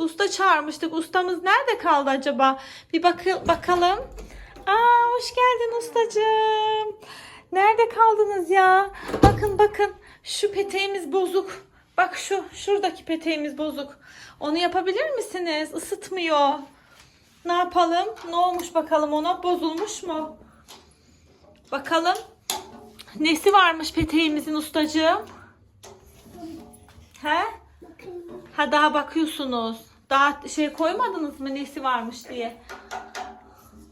Usta çağırmıştık. Ustamız nerede kaldı acaba? Bir bakı bakalım. Aa hoş geldin ustacığım. Nerede kaldınız ya? Bakın bakın. Şu peteğimiz bozuk. Bak şu şuradaki peteğimiz bozuk. Onu yapabilir misiniz? Isıtmıyor. Ne yapalım? Ne olmuş bakalım ona? Bozulmuş mu? Bakalım. Nesi varmış peteğimizin ustacığım? He? Ha daha bakıyorsunuz. Daha şey koymadınız mı nesi varmış diye.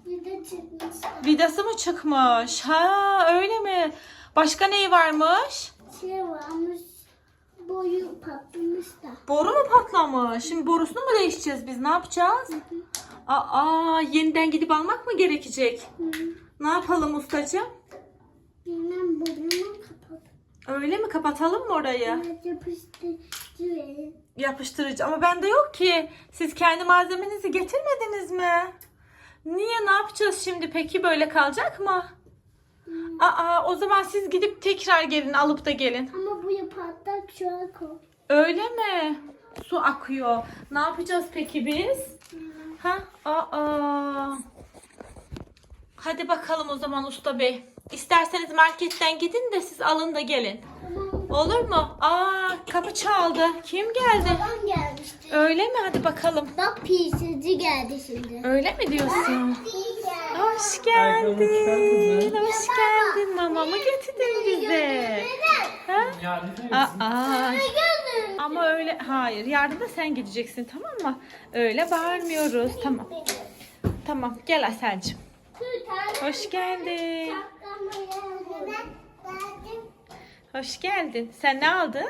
De çıkmış. Vidası mı çıkmış? Ha öyle mi? Başka neyi varmış? Şey varmış. Boyu patlamış da. Boru mu patlamış? Şimdi borusunu mu değişeceğiz biz? Ne yapacağız? Aa yeniden gidip almak mı gerekecek? Hı. Ne yapalım ustacığım? Bilmem borumu kapat. Öyle mi? Kapatalım mı orayı? Evet yapıştırıcı. Yapıştırıcı ama bende yok ki. Siz kendi malzemenizi getirmediniz mi? Niye? Ne yapacağız şimdi peki? Böyle kalacak mı? Aa o zaman siz gidip tekrar gelin alıp da gelin. Ama bu patlak şu an. Öyle mi? Su akıyor. Ne yapacağız peki biz? Ha? Aa. Hadi bakalım o zaman usta bey. İsterseniz marketten gidin de siz alın da gelin. Olur mu? Aa kapı çaldı. Kim geldi? Babam gelmişti. Öyle mi? Hadi bakalım. Bak pisici geldi şimdi. Öyle mi diyorsun? Hoş geldin. Hoş geldin. Mamamı getirdin bize. Ha? Yardım. Aa. Ama öyle hayır. Yarın da sen gideceksin tamam mı? Öyle bağırmıyoruz. Tamam. Tamam. Gel Aselcim. Hoş geldin. Hoş geldin. Sen ne aldın?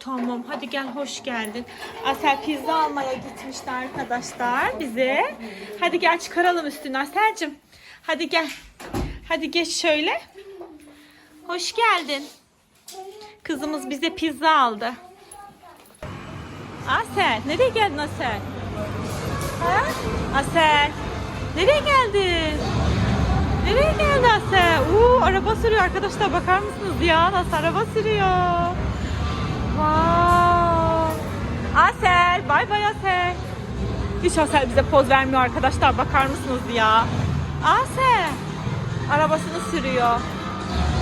Tamam hadi gel hoş geldin. Asel pizza almaya gitmişti arkadaşlar bize. Hadi gel çıkaralım üstünü Aselcim. Hadi gel. Hadi geç şöyle. Hoş geldin. Kızımız bize pizza aldı. Asel nereye geldin Asel? Ha? Asel nereye geldin? Nereye Asel? Uuu araba sürüyor arkadaşlar bakar mısınız ya? Nasıl araba sürüyor? Wow. Asel bay bay Asel. Hiç Asel bize poz vermiyor arkadaşlar bakar mısınız ya? Asel arabasını sürüyor.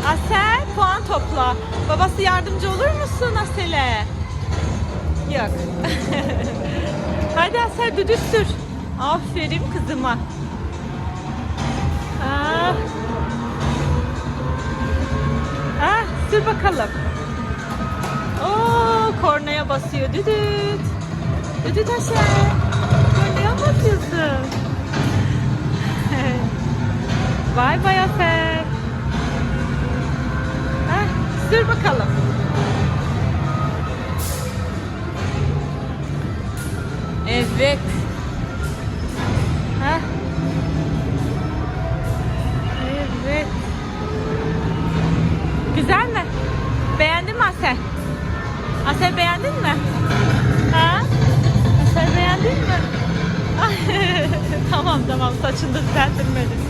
Asel puan topla. Babası yardımcı olur musun Asel'e? Yok. Hadi Asel düdük sür. Aferin kızıma. Ah. Ah, sür bakalım. Oo, kornaya basıyor düdüt. Düdüt Asel. Kornaya basıyorsun. Bay bay Asel. Ah, sür bakalım. Evet. Asel beğendin mi? Ha? Asel beğendin mi? tamam tamam saçını da düzelttirmedin.